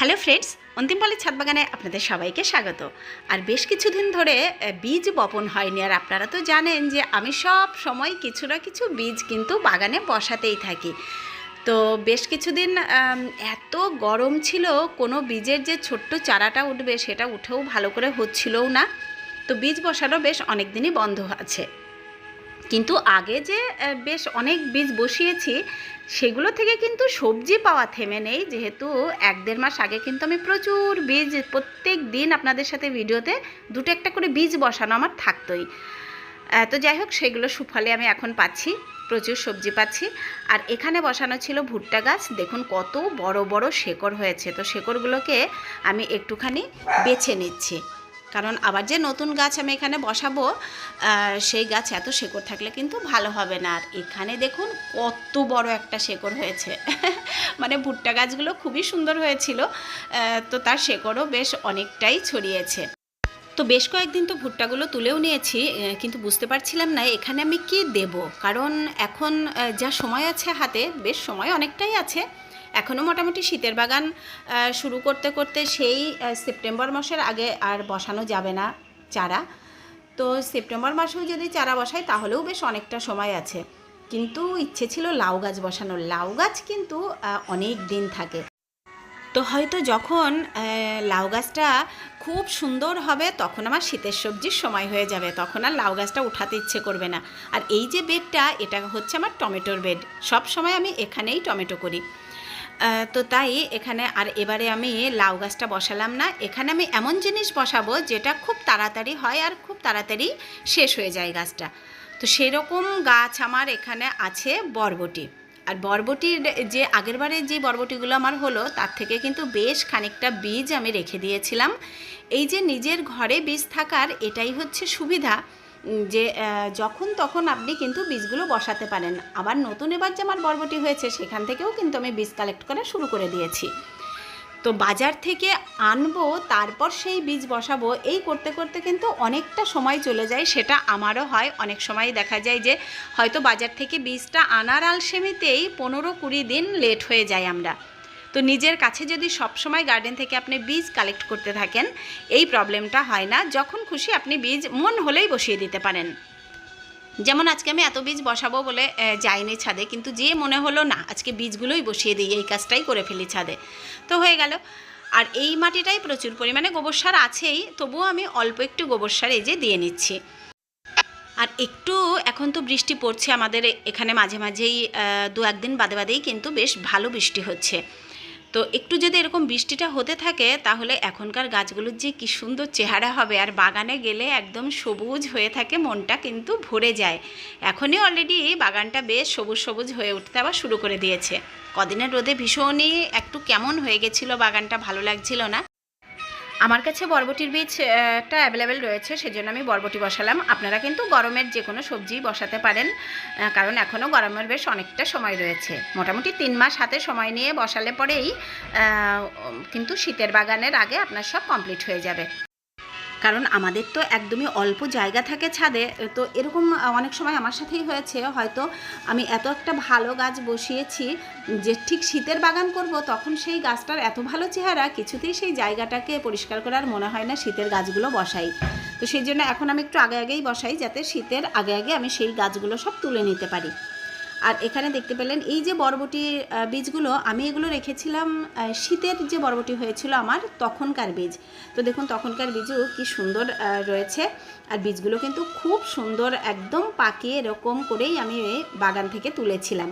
Hello friends অন্তিমপালের ছাদ বাগানে আপনাদের সবাইকে স্বাগত। আর বেশ কিছুদিন ধরে বীজ বপন হয়নি। আর আপনারা তো জানেন যে আমি সব সময় কিছু না কিছু বীজ কিন্তু বাগানে বসাতেই থাকি। তো বেশ কিছুদিন এত গরম ছিল, কোনো বীজের যে ছোট্ট চারাটা উঠবে সেটা উঠেও ভালো করে হচ্ছিলও না। তো বীজ বসানো বেশ অনেক দিনই বন্ধ আছে। কিন্তু আগে যে বেশ অনেক বীজ বসিয়েছি, সেগুলো থেকে কিন্তু সবজি পাওয়া থেমে নেই। যেহেতু এক দেড় মাস আগে কিন্তু আমি প্রচুর বীজ, প্রত্যেক দিন আপনাদের সাথে ভিডিওতে দুটো একটা করে বীজ বসানো আমার থাকতোই। তো যাই হোক, সেগুলো সুফলে আমি এখন পাচ্ছি, প্রচুর সবজি পাচ্ছি। আর এখানে বসানো ছিল ভুট্টা গাছ, দেখুন কত বড় বড় শেকড় হয়েছে। তো শেকড়গুলোকে আমি একটুখানি বেছে নিচ্ছি। কারণ আবার যে নতুন গাছ আমি এখানে বসাবো সেই গাছ এত শেকড় থাকলে কিন্তু ভালো হবে না। আর এখানে দেখুন কত বড় একটা শেকড় হয়েছে। মানে ভুট্টা গাছগুলো খুবই সুন্দর হয়েছিল তো তার শেকড়ও বেশ অনেকটাই ছড়িয়েছে। তো বেশ কয়েকদিন তো ভুট্টাগুলো তুলেও নিয়েছি কিন্তু বুঝতে পারছিলাম না এখানে আমি কি দেব। কারণ এখন যা সময় আছে হাতে, বেশ সময় অনেকটাই আছে। এখনও মোটামুটি শীতের বাগান শুরু করতে করতে সেই সেপ্টেম্বর মাসের আগে আর বসানো যাবে না চারা। তো সেপ্টেম্বর মাসেও যদি চারা বসাই, তাহলেও বেশ অনেকটা সময় আছে। কিন্তু ইচ্ছে ছিল লাউ গাছ বসানোর। লাউ গাছ কিন্তু অনেক দিন থাকে। তো হয়তো যখন লাউ গাছটা খুব সুন্দর হবে, তখন আমার শীতের সবজির সময় হয়ে যাবে। তখন আর লাউ গাছটা উঠাতে ইচ্ছে করবে না। আর এই যে বেডটা, এটা হচ্ছে আমার টমেটোর বেড। সব সময় আমি এখানেই টমেটো করি। তো তাই এখানে আর এবারে আমি লাউ গাছটা বসালাম না। এখানে আমি এমন জিনিস বসাবো যেটা খুব তাড়াতাড়ি হয় আর খুব তাড়াতাড়ি শেষ হয়ে যায় গাছটা। তো সেরকম গাছ আমার এখানে আছে বরবটি। আর বরবটির যে আগেরবারে যে বরবটিগুলো আমার হলো, তার থেকে কিন্তু বেশ খানিকটা বীজ আমি রেখে দিয়েছিলাম। এই যে নিজের ঘরে বীজ থাকার এটাই হচ্ছে সুবিধা। যে যখন তখন আপনি কিন্তু বীজগুলো বসাতে পারেন। আবার নতুন এবার যে আমার বরবটি হয়েছে, সেখান থেকেও কিন্তু আমি বীজ কালেক্ট করা শুরু করে দিয়েছি। তো বাজার থেকে আনব, তারপর সেই বীজ বসাবো, এই করতে করতে কিন্তু অনেকটা সময় চলে যায়, সেটা আমারও হয়। অনেক সময় দেখা যায় যে, হয়তো বাজার থেকে বীজটা আনার আলসেমিতেই পনেরো কুড়ি দিন লেট হয়ে যায় আমরা। তো নিজের কাছে যদি সব সময় গার্ডেন থেকে আপনি বীজ কালেক্ট করতে থাকেন, এই প্রবলেমটা হয় না। যখন খুশি আপনি বীজ মন হলেই বসিয়ে দিতে পারেন। যেমন আজকে আমি এত বীজ বসাবো বলে যাইনি ছাদে, কিন্তু যে মনে হলো, না, আজকে বীজগুলোই বসিয়ে দিই, এই কাজটাই করে ফেলি ছাদে। তো হয়ে গেল। আর এই মাটিটাই প্রচুর পরিমাণে গোবর সার আছেই, তবুও আমি অল্প একটু গোবর সার এই যে দিয়ে নিচ্ছি। আর একটু, এখন তো বৃষ্টি পড়ছে আমাদের এখানে মাঝে মাঝেই দু একদিন বাদে বাদেই কিন্তু বেশ ভালো বৃষ্টি হচ্ছে। তো একটু যদি এরকম বৃষ্টিটা হতে থাকে, তাহলে এখনকার গাছগুলোর যে কি সুন্দর চেহারা হবে, আর বাগানে গেলে একদম সবুজ হয়ে থাকে, মনটা কিন্তু ভরে যায়। এখনই অলরেডি বাগানটা বেশ সবুজ সবুজ হয়ে উঠতে আবার শুরু করে দিয়েছে। কদিনের রোদে ভীষণই একটু কেমন হয়ে গেছিল বাগানটা, ভালো লাগছিল না। আমার কাছে বরবটির বীজটা অ্যাভেলেবেল রয়েছে, সেজন্য আমি বরবটি বসালাম। আপনারা কিন্তু গরমের যে কোনো সবজি বসাতে পারেন কারণ এখনও গরমের বেশ অনেকটা সময় রয়েছে। মোটামুটি তিন মাস হাতে সময় নিয়ে বসালে পরেই কিন্তু শীতের বাগানের আগে আপনার সব কমপ্লিট হয়ে যাবে। কারণ আমাদের তো একদমই অল্প জায়গা থাকে ছাদে, তো এরকম অনেক সময় আমার সাথেই হয়েছে। হয়তো আমি এত একটা ভালো গাছ বসিয়েছি যে ঠিক শীতের বাগান করব, তখন সেই গাছটার এত ভালো চেহারা কিছুতেই সেই জায়গাটাকে পরিষ্কার করার মনে হয় না শীতের গাছগুলো বসাই। তো সেই জন্য এখন আমি একটু আগে আগেই বসাই যাতে শীতের আগে আগে আমি সেই গাছগুলো সব তুলে নিতে পারি। আর এখানে দেখতে পেলেন এই যে বরবটি বীজগুলো, আমি এগুলো রেখেছিলাম শীতের যে বরবটি হয়েছিল আমার তখনকার বীজ। তো দেখুন তখনকার বীজও কি সুন্দর রয়েছে। আর বীজগুলো কিন্তু খুব সুন্দর, একদম পাকিয়ে এরকম করেই আমি বাগান থেকে তুলেছিলাম।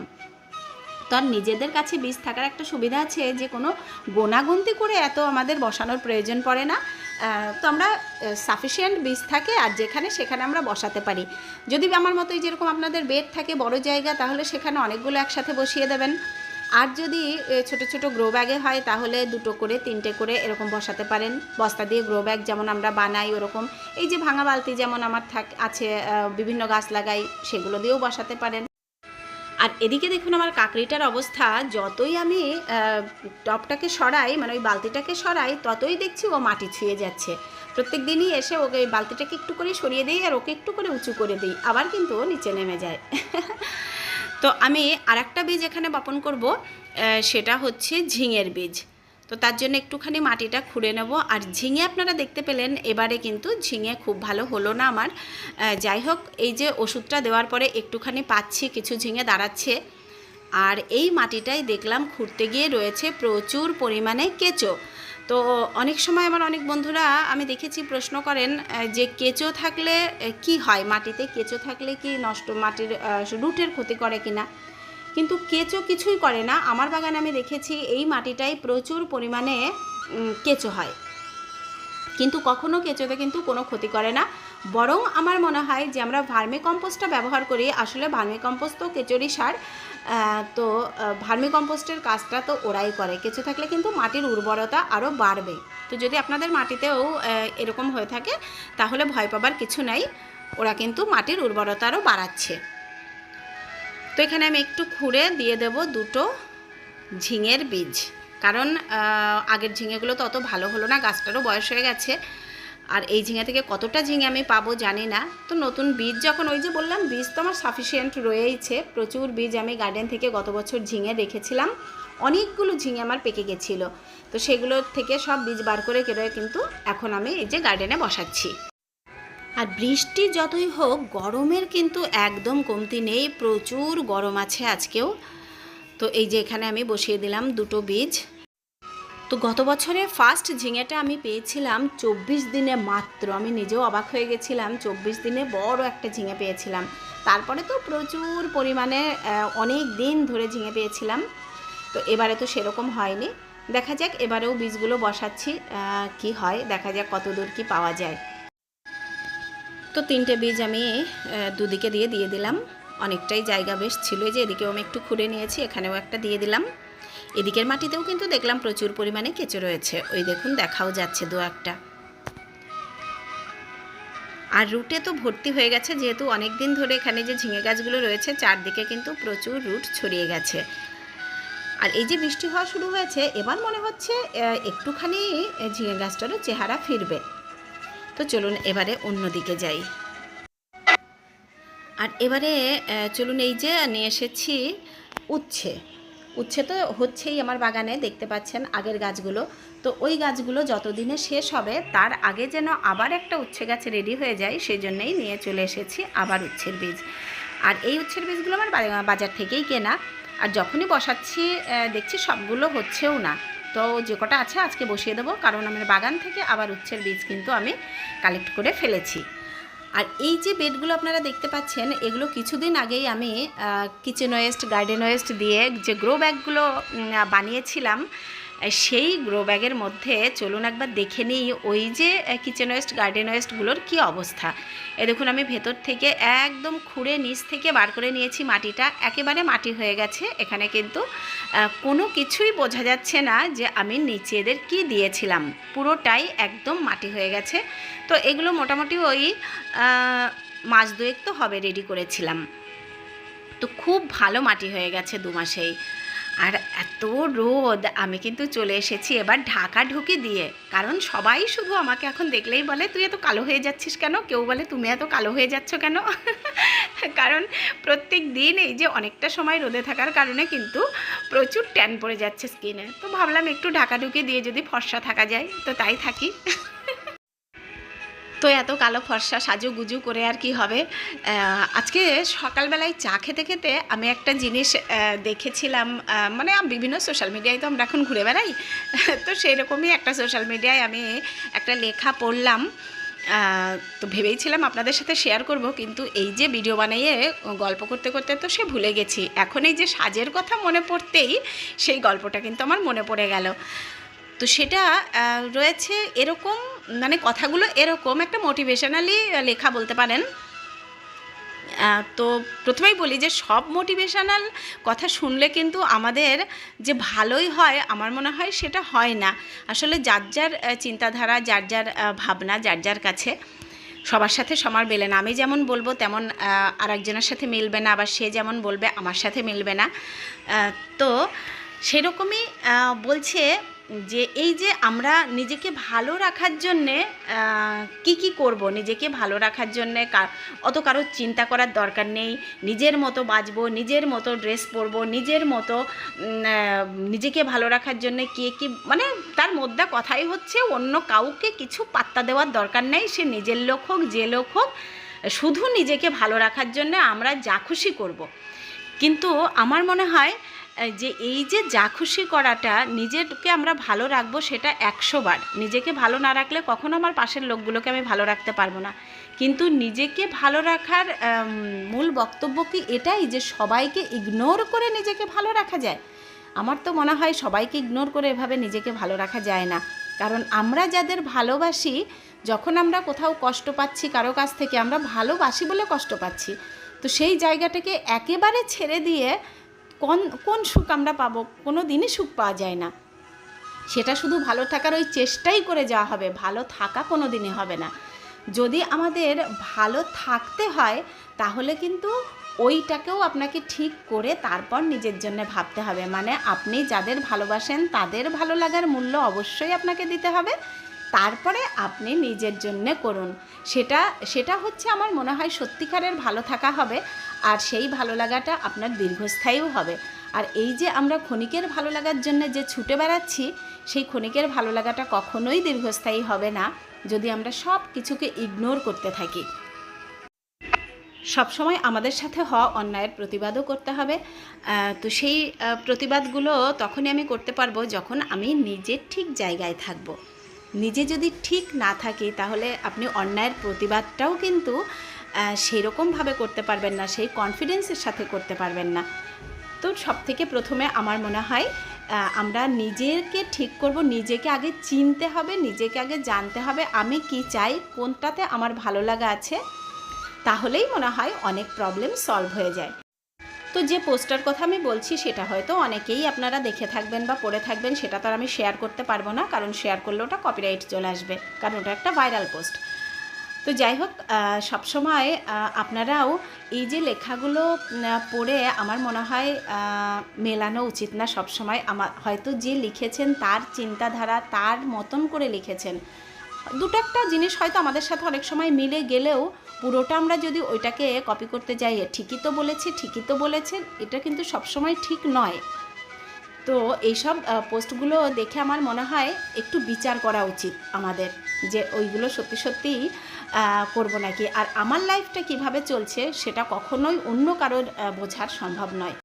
তার নিজেদের কাছে বীজ থাকার একটা সুবিধা আছে যে কোনো গোনাগুনতি করে এত আমাদের বসানোর প্রয়োজন পড়ে না। তো আমরা সাফিসিয়েন্ট বীজ থাকে আর যেখানে সেখানে আমরা বসাতে পারি। যদি আমার মতো যেরকম আপনাদের বেড থাকে, বড় জায়গা, তাহলে সেখানে অনেকগুলো একসাথে বসিয়ে দেবেন। আর যদি ছোট ছোট গ্রো ব্যাগে হয়, তাহলে দুটো করে, তিনটে করে এরকম বসাতে পারেন। বস্তা দিয়ে গ্রো ব্যাগ যেমন আমরা বানাই ওরকম। এই যে ভাঙা বালতি যেমন আমার থাক, আছে বিভিন্ন গাছ লাগাই, সেগুলো দিয়েও বসাতে পারেন। আর এদিকে দেখুন আমার কাকড়িটার অবস্থা, যতই আমি টপটাকে সরাই মানে ওই বালতিটাকে সরাই, ততই দেখছি ও মাটি ছুঁয়ে যাচ্ছে। প্রত্যেক দিনই এসে ওকে ওই বালতিটাকে একটু করে সরিয়ে দিই আর ওকে একটু করে উঁচু করে দিই, আবার কিন্তু ও নিচে নেমে যায়। তো আমি আর একটা বীজ এখানে বপন করব সেটা হচ্ছে ঝিঙের বীজ। তো তার জন্য একটুখানি মাটিটা খুঁড়ে নেব। আর ঝিঙে আপনারা দেখতে পেলেন, এবারে কিন্তু ঝিঙে খুব ভালো হলো না আমার। যাই হোক, এই যে ওষুধটা দেওয়ার পরে একটুখানি পাচ্ছি, কিছু ঝিঙে দাঁড়াচ্ছে। আর এই মাটিটাই দেখলাম খুঁড়তে গিয়ে রয়েছে প্রচুর পরিমাণে কেঁচো। তো অনেক সময় আমার অনেক বন্ধুরা, আমি দেখেছি প্রশ্ন করেন যে কেঁচো থাকলে কি হয়? মাটিতে কেঁচো থাকলে কি নষ্ট মাটির রুটের ক্ষতি করে কিনা? কিন্তু কেঁচো কিছুই করে না। আমার বাগানে আমি দেখেছি এই মাটিটাই প্রচুর পরিমাণে কেঁচো হয়। কিন্তু কখনো কেঁচোতে কিন্তু কোনো ক্ষতি করে না। বরং আমার মনে হয় যে আমরা ভার্মি কম্পোস্টটা ব্যবহার করি, আসলে ভার্মি কম্পোস্ট তো কেঁচোরই সার। তো ভার্মি কম্পোস্টের কাজটা তো ওরাই করে। কেঁচো থাকলে কিন্তু মাটির উর্বরতা আরও বাড়বে। তো যদি আপনাদের মাটিতেও এরকম হয়ে থাকে, তাহলে ভয় পাবার কিছু নাই। ওরা কিন্তু মাটির উর্বরতা আরও বাড়াচ্ছে। তো এখানে আমি একটু খুঁড়ে দিয়ে দেব দুটো ঝিঙের বীজ। কারণ আগের ঝিঙেগুলো তো অত ভালো হলো না, গাছটারও বয়স হয়ে গেছে। আর এই ঝিঙে থেকে কতটা ঝিঙে আমি পাবো জানি না। তো নতুন বীজ যখন, ওই যে বললাম, বীজ তো আমার সাফিসিয়েন্ট রয়েইছে। প্রচুর বীজ আমি গার্ডেন থেকে গত বছর ঝিঙে রেখেছিলাম। অনেকগুলো ঝিঙে আমার পেকে গেছিল। তো সেগুলোর থেকে সব বীজ বার করে কেটে কিন্তু এখন আমি এই যে গার্ডেনে বসাচ্ছি। আর বৃষ্টি যতই হোক, গরমের কিন্তু একদম কমতি নেই। প্রচুর গরম আছে আজকেও। তো এই যে এখানে আমি বসিয়ে দিলাম দুটো বীজ। তো গত বছরে ফার্স্ট ঝিঙেটা আমি পেয়েছিলাম চব্বিশ দিনে মাত্র। আমি নিজেও অবাক হয়ে গেছিলাম, চব্বিশ দিনে বড় একটা ঝিঙে পেয়েছিলাম। তারপরে তো প্রচুর পরিমাণে অনেক দিন ধরে ঝিঙে পেয়েছিলাম। তো এবারে তো সেরকম হয়নি। দেখা যাক, এবারেও বীজগুলো বসাচ্ছি কি হয়। দেখা যাক কত দূর কি পাওয়া যায়। তো তিনটে বীজ আমি দুদিকে দিয়ে দিয়ে দিলাম। অনেকটাই জায়গা বেশ ছিল যে, এদিকেও আমি একটু খুঁড়ে নিয়েছি, এখানেও একটা দিয়ে দিলাম। এদিকের মাটিতেও কিন্তু দেখলাম প্রচুর পরিমাণে কেঁচো রয়েছে। ওই দেখুন, দেখাও যাচ্ছে দু একটা। আর রুটে তো ভর্তি হয়ে গেছে, যেহেতু অনেক দিন ধরে এখানে যে ঝিঙে গাছগুলো রয়েছে, চারদিকে কিন্তু প্রচুর রুট ছড়িয়ে গেছে। আর এই যে বৃষ্টি হওয়া শুরু হয়েছে, এবার মনে হচ্ছে একটুখানি ঝিঙে গাছটারও চেহারা ফিরবে। তো চলুন এবারে অন্যদিকে যাই। আর এবারে চলুন এই যে নিয়ে এসেছি উচ্ছে। উচ্ছে তো হচ্ছেই আমার বাগানে, দেখতে পাচ্ছেন আগের গাছগুলো। তো ওই গাছগুলো যতদিনে শেষ হবে, তার আগে যেন আবার একটা উচ্ছে গাছ রেডি হয়ে যায় সেই জন্যেই নিয়ে চলে এসেছি আবার উচ্ছের বীজ। আর এই উচ্ছের বীজগুলো আমার বাজার থেকেই কেনা। আর যখনই বসাচ্ছি দেখছি সবগুলো হচ্ছেও না। তো যে কটা আছে আজকে বসিয়ে দেবো, কারণ আমার বাগান থেকে আবার উচ্ছের বীজ কিন্তু আমি কালেক্ট করে ফেলেছি। আর এই যে বেডগুলো আপনারা দেখতে পাচ্ছেন, এগুলো কিছুদিন আগেই আমি কিচেন ওয়েস্ট গার্ডেন ওয়েস্ট দিয়ে যে গ্রো ব্যাগগুলো বানিয়েছিলাম সেই গ্রো ব্যাগের মধ্যে চলুন একবার দেখে নিই ওই যে কিচেন ওয়েস্ট গার্ডেন ওয়েস্টগুলোর কী অবস্থা। এ দেখুন, আমি ভেতর থেকে একদম খুঁড়ে নিচ থেকে বার করে নিয়েছি মাটিটা। একেবারে মাটি হয়ে গেছে। এখানে কিন্তু কোনো কিছুই বোঝা যাচ্ছে না যে আমি নিচে এদের কী দিয়েছিলাম। পুরোটাই একদম মাটি হয়ে গেছে। তো এগুলো মোটামুটি ওই মাস দুয়েক তো হবে রেডি করেছিলাম। তো খুব ভালো মাটি হয়ে গেছে দু মাসেই। আর এত রোদ, আমি কিন্তু চলে এসেছি এবার ঢাকা ঢুকে দিয়ে। কারণ সবাই শুধু আমাকে এখন দেখলেই বলে, তুই এত কালো হয়ে যাচ্ছিস কেন? কেউ বলে, তুমি এত কালো হয়ে যাচ্ছ কেন? কারণ প্রত্যেক দিন এই যে অনেকটা সময় রোদে থাকার কারণে কিন্তু প্রচুর ট্যান পড়ে যাচ্ছে স্কিনে। তো ভাবলাম একটু ঢাকা ঢুকে দিয়ে যদি ফর্সা থাকা যায়, তো তাই থাকি। তো এত কালো ফর্সা সাজু গুজু করে আর কি হবে। আজকে সকালবেলায় চা খেতে খেতে আমি একটা জিনিস দেখেছিলাম মানে বিভিন্ন সোশ্যাল মিডিয়ায় তো আমরা এখন ঘুরে বেড়াই। তো সেই রকমই একটা সোশ্যাল মিডিয়ায় আমি একটা লেখা পড়লাম। তো ভেবেইছিলাম আপনাদের সাথে শেয়ার করব, কিন্তু এই যে ভিডিও বানিয়ে গল্প করতে করতে তো সে ভুলে গেছি। এখন এই যে সাজের কথা মনে পড়তেই সেই গল্পটা কিন্তু আমার মনে পড়ে গেল। তো সেটা রয়েছে এরকম মানে কথাগুলো এরকম একটা মোটিভেশনালি লেখা বলতে পারেন। তো প্রথমেই বলি যে সব মোটিভেশনাল কথা শুনলে কিন্তু আমাদের যে ভালোই হয় আমার মনে হয় সেটা হয় না। আসলে যার যার চিন্তাধারা যার যার ভাবনা যার যার কাছে সবার সাথে সমার মেলে না। আমি যেমন বলব তেমন আহ, আরেকজনের সাথে মিলবে না আবার সে যেমন বলবে আমার সাথে মিলবে না। তো সেরকমই বলছে যে এই যে আমরা নিজেকে ভালো রাখার জন্যে কি কি করব? নিজেকে ভালো রাখার জন্যে অত কারোর চিন্তা করার দরকার নেই। নিজের মতো বাঁচবো, নিজের মতো ড্রেস পরবো, নিজের মতো নিজেকে ভালো রাখার জন্য কে কি মানে তার মধ্যে কথাই হচ্ছে, অন্য কাউকে কিছু পাত্তা দেওয়ার দরকার নেই। সে নিজের লোক হোক, যে লোক হোক, শুধু নিজেকে ভালো রাখার জন্য আমরা যা খুশি করব। কিন্তু আমার মনে হয় যে এই যে যা খুশি করাটা নিজেকে আমরা ভালো রাখব সেটা একশো বার। নিজেকে ভালো না রাখলে কখনো আমার পাশের লোকগুলোকে আমি ভালো রাখতে পারব না। কিন্তু নিজেকে ভালো রাখার মূল বক্তব্য কি এটাই যে সবাইকে ইগনোর করে নিজেকে ভালো রাখা যায়? আমার তো মনে হয় সবাইকে ইগনোর করে এভাবে নিজেকে ভালো রাখা যায় না। কারণ আমরা যাদের ভালোবাসি, যখন আমরা কোথাও কষ্ট পাচ্ছি, কারও কাছ থেকে আমরা ভালোবাসি বলে কষ্ট পাচ্ছি। তো সেই জায়গাটাকে একেবারে ছেড়ে দিয়ে কোন কোন সুখ আমরা পাবো? কোনো দিনই সুখ পাওয়া যায় না। সেটা শুধু ভালো থাকার ওই চেষ্টাই করে যাওয়া হবে, ভালো থাকা কোনো দিনই হবে না। যদি আমাদের ভালো থাকতে হয়, তাহলে কিন্তু ওইটাকেও আপনাকে ঠিক করে তারপর নিজের জন্য ভাবতে হবে। মানে আপনি যাদের ভালোবাসেন, তাদের ভালো লাগার মূল্য অবশ্যই আপনাকে দিতে হবে। তারপরে আপনি নিজের জন্যে করুন। সেটা সেটা হচ্ছে আমার মনে হয় সত্যিকারের ভালো থাকা হবে। আর সেই ভালো লাগাটা আপনার দীর্ঘস্থায়ীও হবে। আর এই যে আমরা ক্ষণিকের ভালো লাগার জন্য যে ছুটে বেড়াচ্ছি, সেই ক্ষণিকের ভালো লাগাটা কখনোই দীর্ঘস্থায়ী হবে না, যদি আমরা সব কিছুকে ইগনোর করতে থাকি। সবসময় আমাদের সাথে হওয়া অন্যায়ের প্রতিবাদও করতে হবে। তো সেই প্রতিবাদগুলো তখনই আমি করতে পারব যখন আমি নিজের ঠিক জায়গায় থাকব। নিজে যদি ঠিক না থাকি, তাহলে আপনি অন্যায়ের প্রতিবাদটাও কিন্তু সেরকমভাবে করতে পারবেন না, সেই কনফিডেন্সের সাথে করতে পারবেন না। তো সব থেকে প্রথমে আমার মনে হয় আমরা নিজেকে ঠিক করব, নিজেকে আগে চিনতে হবে, নিজেকে আগে জানতে হবে, আমি কি চাই, কোনটাতে আমার ভালো লাগা আছে, তাহলেই মনে হয় অনেক প্রবলেম সলভ হয়ে যায়। তো যে পোস্টার কথা আমি বলছি, সেটা হয়তো অনেকেই আপনারা দেখে থাকবেন বা পড়ে থাকবেন, সেটা তো আর আমি শেয়ার করতে পারব না, কারণ শেয়ার করলে ওটা কপিরাইট চলে আসবে, কারণ ওটা একটা ভাইরাল পোস্ট তো যাই হোক সবসময় আপনারাও এই যে লেখাগুলো পড়ে আমার মনে হয় মেলানো উচিত না সবসময়। আমার হয়তো যে লিখেছেন তার চিন্তাধারা তার মতন করে লিখেছেন। দুটো একটা জিনিস হয়তো আমাদের সাথে অনেক সময় মিলে গেলেও পুরোটা আমরা যদি ওইটাকে কপি করতে যাই ঠিকই তো বলেছে, ঠিকই তো বলেছেন এটা কিন্তু সবসময় ঠিক নয়। তো এইসব পোস্টগুলো দেখে আমার মনে হয় একটু বিচার করা উচিত আমাদের যে ওইগুলো সত্যি সত্যিই আহ, করব নাকি। আর আমার লাইফটা কীভাবে চলছে সেটা কখনোই অন্য কারোর বোঝার সম্ভব নয়।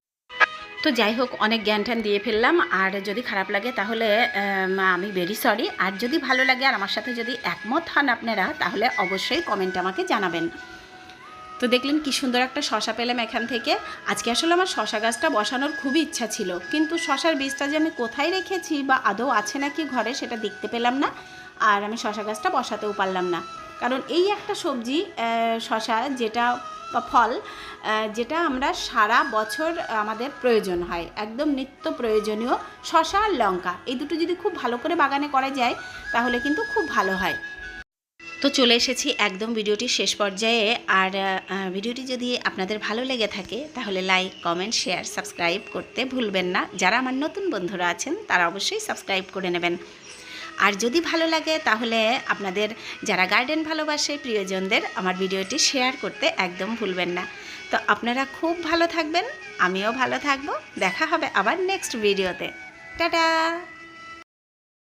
তো যাই হোক অনেক জ্ঞান ট্যান দিয়ে ফেললাম। আর যদি খারাপ লাগে তাহলে আমি ভেরি সরি আর যদি ভালো লাগে আর আমার সাথে যদি একমত হন আপনারা তাহলে অবশ্যই কমেন্টে আমাকে জানাবেন। তো দেখলেন কি সুন্দর একটা শশা পেলাম এখান থেকে। আজকে আসলে আমার শশা গাছটা বসানোর খুবই ইচ্ছা ছিল। কিন্তু শশার বীজটা যে আমি কোথায় রেখেছি বা আদৌ আছে নাকি ঘরে সেটা দেখতে পেলাম না। আর আমি শশা গাছটা বসাতেও পারলাম না। কারণ এই একটা সবজি শশা যেটা বা ফল যেটা আমরা সারা বছর আমাদের প্রয়োজন হয়। একদম নিত্য প্রয়োজনীয় শশা আর লঙ্কা। এই দুটো যদি খুব ভালো করে বাগানে করা যায়, তাহলে কিন্তু খুব ভালো হয়। তো চলে এসেছি একদম ভিডিওটির শেষ পর্যায়ে। আর ভিডিওটি যদি আপনাদের ভালো লেগে থাকে, তাহলে লাইক কমেন্ট শেয়ার সাবস্ক্রাইব করতে ভুলবেন না। যারা আমার নতুন বন্ধুরা আছেন, তারা অবশ্যই সাবস্ক্রাইব করে নেবেন। আর যদি ভালো লাগে, তাহলে আপনাদের যারা গার্ডেন ভালোবাসে, প্রিয়জনদের আমার ভিডিওটি শেয়ার করতে একদম ভুলবেন না। তো আপনারা খুব ভালো থাকবেন, আমিও ভালো থাকব। দেখা হবে আবার নেক্সট ভিডিওতে টাটা!